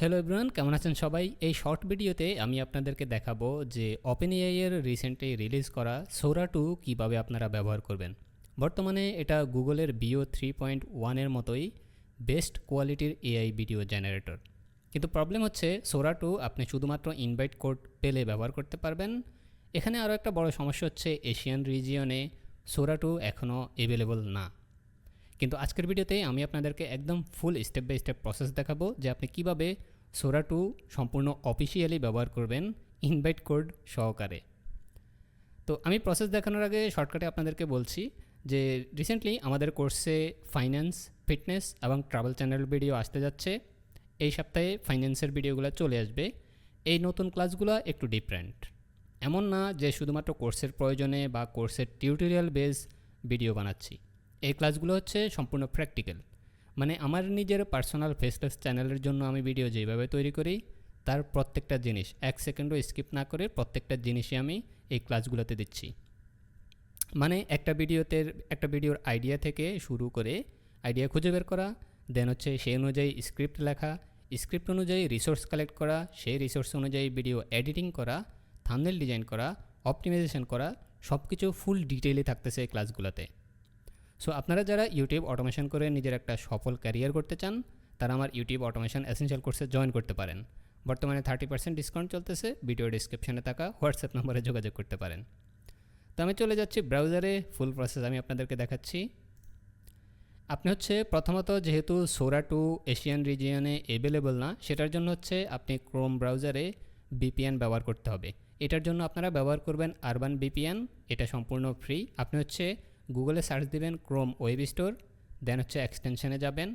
Hello everyone কেমন আছেন সবাই? এই শর্ট ভিডিওতে আমি আপনাদেরকে দেখাবো যে ওপেন এর রিসেন্টলি রিলিজ করা সোরা টু কীভাবে আপনারা ব্যবহার করবেন। বর্তমানে এটা গুগলের বিও থ্রি পয়েন্ট ওয়ানের মতোই বেস্ট কোয়ালিটির এআই ভিডিও জেনারেটর কিন্তু প্রবলেম হচ্ছে সোরা টু আপনি শুধুমাত্র ইনভাইট কোড পেলে ব্যবহার করতে পারবেন। এখানে আরও একটা বড় সমস্যা হচ্ছে এশিয়ান রিজিয়নে সোরা টু এখনও অ্যাভেলেবল না। কিন্তু আজকের ভিডিওতে আমি আপনাদেরকে একদম full step by step process দেখাবো যে আপনি কীভাবে সোরা টু সম্পূর্ণ অফিসিয়ালি ব্যবহার করবেন ইনভাইট কোড সহকারে। তো আমি প্রসেস দেখানোর আগে শর্টকাটে আপনাদেরকে বলছি যে রিসেন্টলি আমাদের কোর্সে ফাইন্যান্স ফিটনেস এবং ট্রাভেল চ্যানেল ভিডিও আসতে যাচ্ছে। এই সপ্তাহে ফাইন্যান্সের ভিডিওগুলো চলে আসবে। এই নতুন ক্লাসগুলো একটু ডিফারেন্ট এমন না যে শুধুমাত্র কোর্সের প্রয়োজনে বা কোর্সের টিউটোরিয়াল বেস ভিডিও বানাচ্ছি। এই ক্লাসগুলো হচ্ছে সম্পূর্ণ প্র্যাকটিক্যাল মানে আমার নিজের পার্সোনাল ফেসলেস চ্যানেলের জন্য আমি ভিডিও যেভাবে তৈরি করি, তার প্রত্যেকটা জিনিস, এক সেকেন্ডও স্কিপ না করে প্রত্যেকটা জিনিসই আমি এই ক্লাসগুলোতে দিচ্ছি। মানে একটা ভিডিওতে একটা ভিডিওর আইডিয়া থেকে শুরু করে আইডিয়া খুঁজে বের করা দেন হচ্ছে সেই অনুযায়ী স্ক্রিপ্ট লেখা স্ক্রিপ্ট অনুযায়ী রিসোর্স কালেক্ট করা, সেই রিসোর্স অনুযায়ী ভিডিও এডিটিং করা থামনেল ডিজাইন করা অপটিমাইজেশন করা সব কিছু ফুল ডিটেইলে থাকতেছে এই ক্লাসগুলোতে। সো আপনারা যারা ইউটিউব অটোমেশন করে নিজের একটা সফল ক্যারিয়ার করতে চান, তারা আমার ইউটিউব অটোমেশন এসেন্সিয়াল কোর্সে জয়েন করতে পারেন। বর্তমানে থার্টি পার্সেন্ট ডিসকাউন্ট চলতেছে ভিডিও ডিসক্রিপশনে থাকা হোয়াটসঅ্যাপ নম্বরে যোগাযোগ করতে পারেন। তো আমি চলে যাচ্ছি ব্রাউজারে ফুল প্রসেস আমি আপনাদেরকে দেখাচ্ছি। আপনি হচ্ছে প্রথমত যেহেতু সোরা টু এশিয়ান রিজিয়নে অ্যাভেলেবল না, সেটার জন্য হচ্ছে আপনি ক্রোম ব্রাউজারে বিপিএন ব্যবহার করতে হবে। এটার জন্য আপনারা ব্যবহার করবেন আরবান বিপিএন এটা সম্পূর্ণ ফ্রি আপনি হচ্ছে গুগলে সার্চ দিবেন ক্রোম ওয়েব স্টোর, দেন হচ্ছে এক্সটেনশনে যাবেন,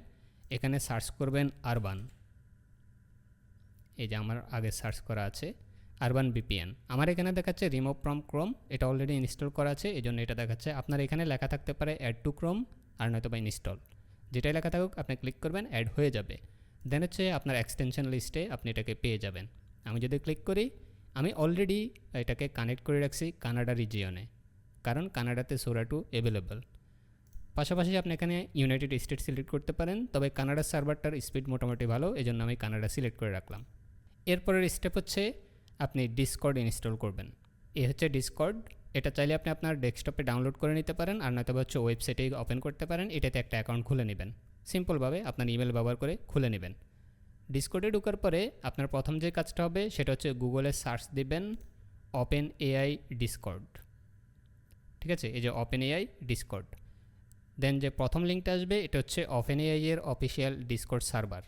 এখানে সার্চ করবেন আরবান। এই যে আমার আগে সার্চ করা আছে, আরবান বিপিএন আমার এখানে দেখাচ্ছে রিমুভ ফ্রম ক্রোম, এটা অলরেডি ইনস্টল করা আছে এই জন্য এটা দেখাচ্ছে। আপনার এখানে লেখা থাকতে পারে অ্যাড টু ক্রোম আর নয়তো বা ইনস্টল। যেটাই লেখা থাকুক, আপনি ক্লিক করবেন, অ্যাড হয়ে যাবে। দেন হচ্ছে আপনার এক্সটেনশন লিস্টে আপনি এটাকে পেয়ে যাবেন। আমি যদি ক্লিক করি, আমি অলরেডি এটাকে কানেক্ট করে রাখছি কানাডা রিজিয়নে। কারণ কানাডাতে সোরা টু অ্যাভেলেবল পাশাপাশি আপনি এখানে ইউনাইটেড স্টেট সিলেক্ট করতে পারেন, তবে কানাডার সার্ভারটার স্পিড মোটামুটি ভালো এই জন্য আমি কানাডা সিলেক্ট করে রাখলাম। এরপরের স্টেপ হচ্ছে আপনি ডিসকর্ড ইনস্টল করবেন। এ হচ্ছে ডিসকর্ড এটা চাইলে আপনি আপনার ডেস্কটপে ডাউনলোড করে নিতে পারেন, আর নয়তো হচ্ছে ওয়েবসাইটে ওপেন করতে পারেন, এটাতে একটা অ্যাকাউন্ট খুলে নেবেন। সিম্পলভাবে আপনার ইমেল ব্যবহার করে খুলে নেবেন। ডিসকর্ডে ঢোকার পরে আপনার প্রথম যে কাজটা হবে, সেটা হচ্ছে গুগলে সার্চ দিবেন ওপেন এআই ডিসকর্ড ঠিক আছে? এই যে ওপেন এআই ডিসকর্ড দেন যে প্রথম লিঙ্কটা আসবে, এটা হচ্ছে ওপেন এআই এর অফিসিয়াল ডিসকর্ড সার্ভার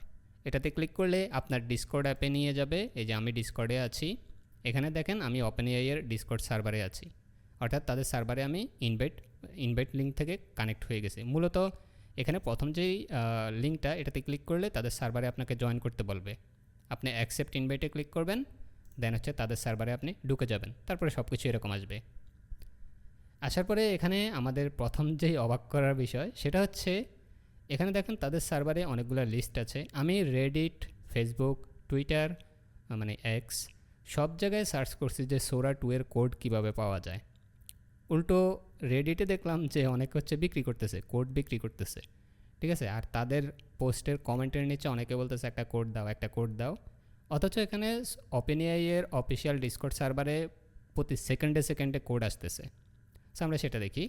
এটাতে ক্লিক করলে আপনার ডিসকর্ড অ্যাপে নিয়ে যাবে। এই যে আমি ডিসকর্ডে আছি। এখানে দেখেন, আমি ওপেন এআই এর ডিসকর্ড সার্ভারে আছি। অর্থাৎ তাদের সার্ভারে আমি ইনভাইট ইনভাইট লিঙ্ক থেকে কানেক্ট হয়ে গেছে। মূলত এখানে প্রথম যেই লিঙ্কটা এটাতে ক্লিক করলে তাদের সার্ভারে আপনাকে জয়েন করতে বলবে। আপনি অ্যাকসেপ্ট ইনভাইটে ক্লিক করবেন দেন হচ্ছে তাদের সার্ভারে আপনি ঢুকে যাবেন। তারপরে সব কিছু এরকম আসবে। আসার পরে এখানে আমাদের প্রথম যেই অবাক করার বিষয়, সেটা হচ্ছে এখানে দেখেন তাদের সার্ভারে অনেকগুলো লিস্ট আছে। আমি রেডিট ফেসবুক টুইটার মানে এক্স সব জায়গায় সার্চ করছি যে সোরা টু এর কোড কীভাবে পাওয়া যায়। উল্টো রেডিটে দেখলাম যে অনেক হচ্ছে বিক্রি করতেছে, কোড বিক্রি করতেছে। ঠিক আছে? আর তাদের পোস্টের কমেন্টের নিচে অনেকে বলতেছে, একটা কোড দাও, একটা কোড দাও। অথচ এখানে ওপেন এর অফিসিয়াল ডিসকোড সার্ভারে প্রতি সেকেন্ডে সেকেন্ডে কোড আসতেছে। সো আমরা সেটা দেখি।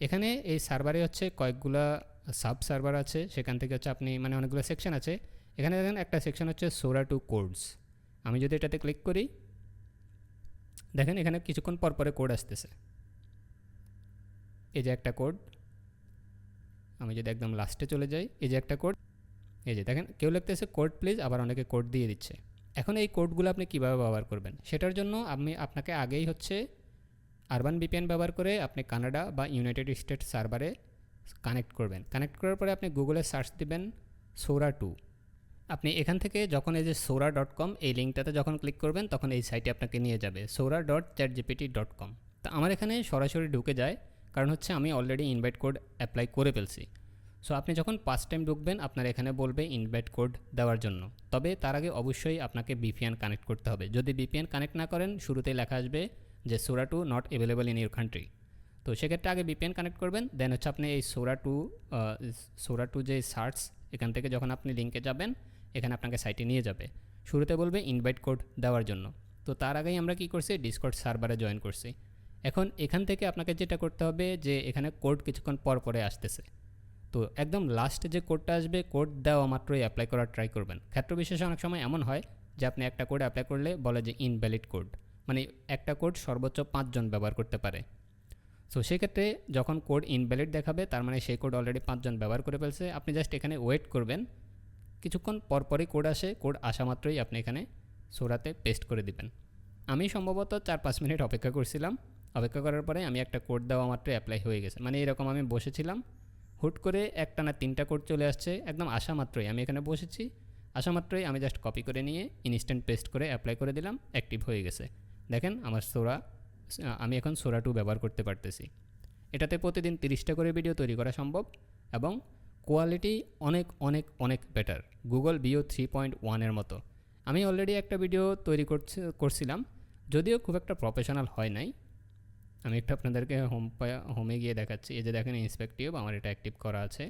এখানে এই সার্ভারে হচ্ছে কয়েকগুলা সাব সার্ভার আছে। সেখান থেকে হচ্ছে আপনি মানে অনেকগুলো সেকশন আছে। এখানে দেখেন একটা সেকশন হচ্ছে সোরা টু কোডস। আমি যদি এটাতে ক্লিক করি, দেখেন এখানে কিছুক্ষণ পর পরে কোড আসতেছে। এই যে একটা কোড। আমি যদি একদম লাস্টে চলে যাই, এই যে একটা কোড। এই যে দেখেন, কেউ লিখতেছে, কোড প্লিজ, আবার অনেকে কোড দিয়ে দিচ্ছে। এখন এই কোডগুলো আপনি কীভাবে ব্যবহার করবেন? সেটার জন্য আমি আপনাকে আগেই হচ্ছে আরবান বিপিএন ব্যবহার করে আপনি কানাডা বা ইউনাইটেড স্টেট সার্ভারে কানেক্ট করবেন। কানেক্ট করার পরে আপনি গুগলে সার্চ দিবেন সোরা টু। আপনি এখান থেকে যখন এই যে সোরা ডট কম, এই লিঙ্কটাতে যখন ক্লিক করবেন, তখন এই সাইটে আপনাকে নিয়ে যাবে, Sora dot ChatGPT dot com. তো আমার এখানে সরাসরি ঢুকে যায়, কারণ হচ্ছে আমি অলরেডি ইনভাইট কোড অ্যাপ্লাই করে ফেলছি। সো আপনি যখন ফার্স্ট টাইম ঢুকবেন, আপনার এখানে বলবে ইনভাইট কোড দেওয়ার জন্য। তবে তার আগে অবশ্যই আপনাকে বিপিএন কানেক্ট করতে হবে। যদি বিপিএন কানেক্ট না করেন, শুরুতেই লেখা আসবে যে Sora two not available in your country তো সেক্ষেত্রে আগে বিপিএন কানেক্ট করবেন দেন হচ্ছে আপনি এই সোরা টু সোরা টু যে সার্চ এখান থেকে যখন আপনি লিঙ্কে যাবেন, এখানে আপনাকে সাইটে নিয়ে যাবে। শুরুতে বলবে ইনভাইট কোড দেওয়ার জন্য। তো তার আগেই আমরা কি করছি? ডিসকর্ড সার্ভারে জয়েন করছি। এখন এখান থেকে আপনাকে যেটা করতে হবে যে এখানে কোড কিছুক্ষণ পর পরে আসতেছে। তো একদম লাস্টে যে কোডটা আসবে কোড দেওয়া মাত্রই অ্যাপ্লাই করার ট্রাই করবেন। ক্ষেত্র বিশেষে অনেক সময় এমন হয় যে আপনি একটা কোড অ্যাপ্লাই করলে বলে যে ইনভ্যালিড কোড মানে একটা কোড সর্বোচ্চ পাঁচজন ব্যবহার করতে পারে। সো সেক্ষেত্রে যখন কোড ইনভ্যালিড দেখাবে, তার মানে সেই কোড অলরেডি পাঁচজন ব্যবহার করে ফেলছে। আপনি জাস্ট এখানে ওয়েট করবেন। কিছুক্ষণ পরপরই কোড আসে। কোড আসা মাত্রই আপনি এখানে সোরাতে পেস্ট করে দিবেন। আমি সম্ভবত চার পাঁচ মিনিট অপেক্ষা করছিলাম। অপেক্ষা করার পরে আমি একটা কোড দেওয়া মাত্রই অ্যাপ্লাই হয়ে গেছে। মানে এরকম আমি বসেছিলাম। হুট করে একটা না তিনটা কোড চলে আসছে। একদম আসা মাত্রই আমি এখানে বসেছি। আসা মাত্রই আমি জাস্ট কপি করে নিয়ে ইনস্ট্যান্ট পেস্ট করে অ্যাপ্লাই করে দিলাম। অ্যাক্টিভ হয়ে গেছে। দেখেন আমার সোরা, আমি এখন সোরা টু ব্যবহার করতে পারতেছি। এটাতে প্রতিদিন তিরিশটা করে ভিডিও তৈরি করা সম্ভব এবং কোয়ালিটি অনেক অনেক অনেক better Google Veo three point ওয়ানের মতো। আমি অলরেডি একটা ভিডিও তৈরি করছি, করছিলাম, যদিও খুব একটা প্রফেশনাল হয় নাই। আমি একটু আপনাদেরকে হোম হোমে গিয়ে দেখাচ্ছি। এই যে দেখেন ইন্সপেক্টিভ আমার এটা অ্যাক্টিভ করা আছে।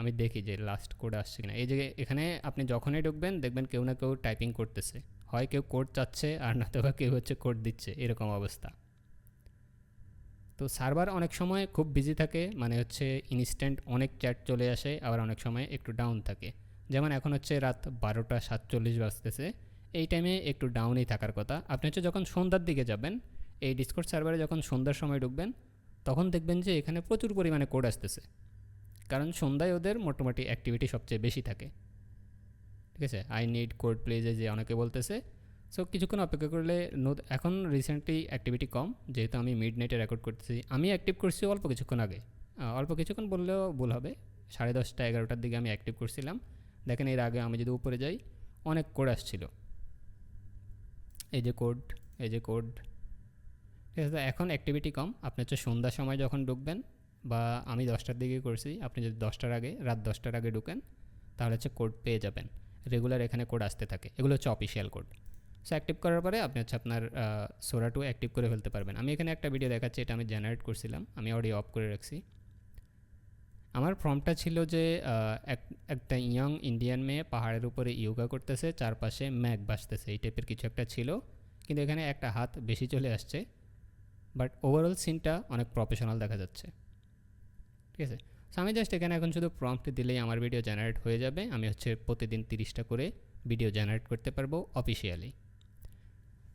আমি দেখি যে লাস্ট কোড আসছে কিনা। এই যে এখানে আপনি যখনই ঢুকবেন, দেখবেন কেউ না কেউ টাইপিং করতেছে। হয় কেউ কোড চাচ্ছে আর নয়তো বা কেউ হচ্ছে কোড দিচ্ছে, এরকম অবস্থা। তো সার্ভার অনেক সময় খুব বিজি থাকে মানে হচ্ছে ইনস্ট্যান্ট অনেক চ্যাট চলে আসে, আবার অনেক সময় একটু ডাউন থাকে। যেমন এখন হচ্ছে রাত বারোটা সাতচল্লিশ বাজতেছে, এই টাইমে একটু ডাউনই থাকার কথা। আপনি হচ্ছে যখন সন্ধ্যার দিকে যাবেন, এই ডিসকোড সার্ভারে যখন সন্ধ্যার সময় ঢুকবেন, তখন দেখবেন যে এখানে প্রচুর পরিমাণে কোড আসতেছে। কারণ সন্ধ্যায় ওদের মোটামুটি অ্যাক্টিভিটি সবচেয়ে বেশি থাকে। ঠিক আছে? আই নিড কোড প্লেজে যে অনেকে বলতেছে। সো কিছুক্ষণ অপেক্ষা করলে এখন রিসেন্টলি অ্যাক্টিভিটি কম, যেহেতু আমি মিড নাইটে রেকর্ড করতেছি। আমি অ্যাক্টিভ করছি অল্প কিছুক্ষণ আগে। অল্প কিছুক্ষণ বললেও ভুল হবে। সাড়ে দশটা, এগারোটার দিকে আমি অ্যাক্টিভ করছিলাম। দেখেন এর আগে আমি যদি উপরে যাই, অনেক কোড আসছিল। এই যে কোড এই যে কোড ঠিক আছে? এখন অ্যাক্টিভিটি কম। আপনি হচ্ছে সন্ধ্যার সময় যখন ঢুকবেন, বা আমি দশটার দিকে করছি, আপনি যদি দশটার আগে, রাত দশটার আগে ঢুকেন, তাহলে হচ্ছে কোড পেয়ে যাবেন। রেগুলার এখানে কোড আসতে থাকে। এগুলো হচ্ছে অফিসিয়াল কোড সো অ্যাক্টিভ করার পরে আপনি হচ্ছে আপনার সোরা টু অ্যাক্টিভ করে ফেলতে পারবেন। আমি এখানে একটা ভিডিও দেখাচ্ছি, এটা আমি জেনারেট করছিলাম। আমি অলরেডি অফ করে রাখছি। আমার ফর্মটা ছিল যে একটা ইয়ং ইন্ডিয়ান মেয়ে পাহাড়ের উপরে ইয়োগা করতেছে, চারপাশে ম্যাগ বাসতেছে, এই টাইপের কিছু একটা ছিল। কিন্তু এখানে একটা হাত বেশি চলে আসছে। বাট ওভারঅল সিনটা অনেক প্রফেশনাল দেখা যাচ্ছে। ঠিক আছে? সো আমি জাস্ট এখানে এখন শুধু প্রম্পট দিলেই আমার ভিডিও জেনারেট হয়ে যাবে। আমি হচ্ছে প্রতিদিন তিরিশটা করে ভিডিও জেনারেট করতে পারব অফিসিয়ালি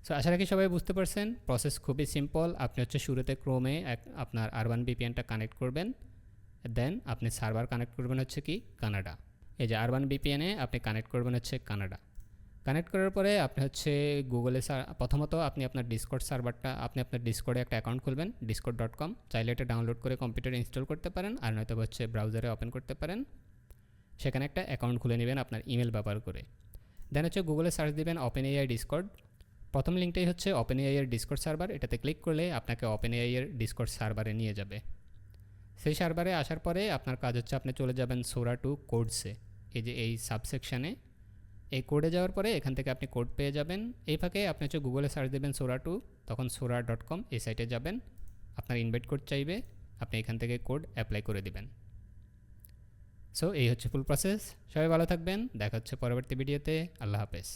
সো আশা রাখি সবাই বুঝতে পারছেন প্রসেস খুবই সিম্পল আপনি হচ্ছে শুরুতে ক্রোমে এক আপনার আরবান বিপিএনটা কানেক্ট করবেন। দেন আপনি সার্ভার কানেক্ট করবেন হচ্ছে কি? কানাডা এই যে আরবান বিপিএনে আপনি কানেক্ট করবেন হচ্ছে কানাডা কানেক্ট করার পরে আপনি হচ্ছে গুগলে প্রথমত আপনি আপনার ডিসকোড সার্ভারটা আপনি আপনার ডিসকোডে একটা অ্যাকাউন্ট খুলবেন ডিসকোড ডট কম চাইলে এটা ডাউনলোড করে কম্পিউটারে ইনস্টল করতে পারেন আর নয়তো হচ্ছে ব্রাউজারে ওপেন করতে পারেন। সেখানে একটা অ্যাকাউন্ট খুলে নেবেন আপনার ইমেল ব্যবহার করে। দেন হচ্ছে গুগলে সার্চ দিবেন ওপেন এআই ডিসকোড প্রথম লিঙ্কটাই হচ্ছে ওপেন এআই এর ডিসকোড সার্ভার এটাতে ক্লিক করলে আপনাকে ওপেন এআই এর ডিসকোড সার্ভারে নিয়ে যাবে। সেই সার্ভারে আসার পরে আপনার কাজ হচ্ছে আপনি চলে যাবেন সোরা টু কোডসে এই যে এই সাবসেকশানে এই কোডে যাওয়ার পরে এখান থেকে আপনি কোড পেয়ে যাবেন। এই ফাঁকে আপনি হচ্ছে গুগলে সার্চ দেবেন সোরা টু তখন সোরা ডট কম এই সাইটে যাবেন। আপনার ইনভাইট কোড চাইবে, আপনি এখান থেকে কোড অ্যাপ্লাই করে দেবেন। সো এই হচ্ছে ফুল প্রসেস সবাই ভালো থাকবেন। দেখা হচ্ছে পরবর্তী ভিডিওতে আল্লাহ হাফেজ।